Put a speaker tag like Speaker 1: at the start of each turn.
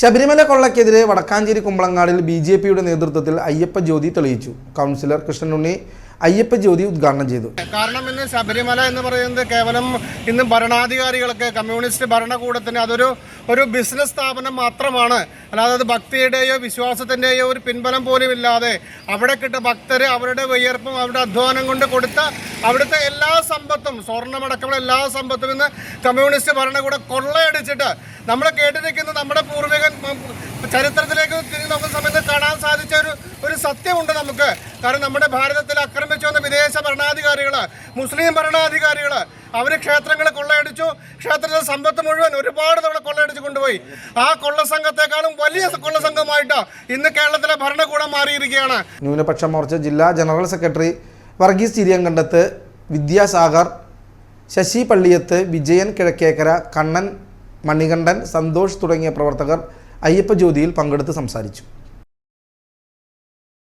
Speaker 1: Sabarimala കൊള്ളക്കെതിരെ Vadakkanchery കുമ്പളങ്ങാടിൽ B J പിയുടെ നേതൃത്വത്തിൽ അയ്യപ്പ ജ്യോതി തെളിയിച്ചു. കൗൺസിലർ കൃഷ്ണനുണ്ണി അയ്യപ്പ ജ്യോതി ഉദ്ഘാടനം ചെയ്തു.
Speaker 2: കാരണം ഇന്ന് ശബരിമല എന്ന് പറയുന്നത് കേവലം ഇന്ന് ഭരണാധികാരികൾക്ക് കമ്മ്യൂണിസ്റ്റ് ഭരണകൂടത്തിന് അതൊരു ഒരു ബിസിനസ് സ്ഥാപനം മാത്രമാണ്. അല്ലാതെ അത് ഭക്തിയുടെയോ വിശ്വാസത്തിന്റെയോ ഒരു പിൻബലം പോലും ഇല്ലാതെ അവിടെ കിട്ട ഭക്തർ അവരുടെ വിയർപ്പും അവരുടെ അധ്വാനം കൊണ്ട് കൊടുത്ത അവിടുത്തെ എല്ലാ സമ്പത്തും സ്വർണമടക്കമുള്ള എല്ലാ സമ്പത്തും ഇന്ന് കമ്മ്യൂണിസ്റ്റ് ഭരണകൂടം കൊള്ളയടിച്ചിട്ട് നമ്മൾ കേട്ടിരിക്കുന്ന നമ്മുടെ ചരിത്രത്തിലേക്ക് നോക്കുന്ന സമയത്ത് കാണാൻ സാധിച്ച ഒരു ഒരു സത്യമുണ്ട് നമുക്ക്. കാരണം നമ്മുടെ ഭാരതത്തിൽ ആക്രമിച്ചു വന്ന വിദേശ ഭരണാധികാരികൾ മുസ്ലിം ഭരണാധികാരികൾ അവർ ക്ഷേത്രങ്ങൾ കൊള്ളയടിച്ചു. ക്ഷേത്രത്തിലെ സമ്പത്ത് മുഴുവൻ ഒരുപാട് തവണ കൊള്ളയടിച്ച് കൊണ്ടുപോയി. ആ കൊള്ളസംഘത്തെക്കാളും വലിയ കൊള്ളസംഘമായിട്ട് ഇന്ന് കേരളത്തിലെ ഭരണകൂടം മാറിയിരിക്കുകയാണ്.
Speaker 1: ന്യൂനപക്ഷ മോർച്ച ജില്ലാ ജനറൽ സെക്രട്ടറി വർഗീസ് ചിരിയങ്കണ്ടത്ത് വിദ്യാസാഗർ ശശി പള്ളിയത്ത് വിജയൻ കിഴക്കേക്കര കണ്ണൻ മണികണ്ഠൻ സന്തോഷ് തുടങ്ങിയ പ്രവർത്തകർ അയ്യപ്പ ജ്യോതിയിൽ പങ്കെടുത്ത് സംസാരിച്ചു.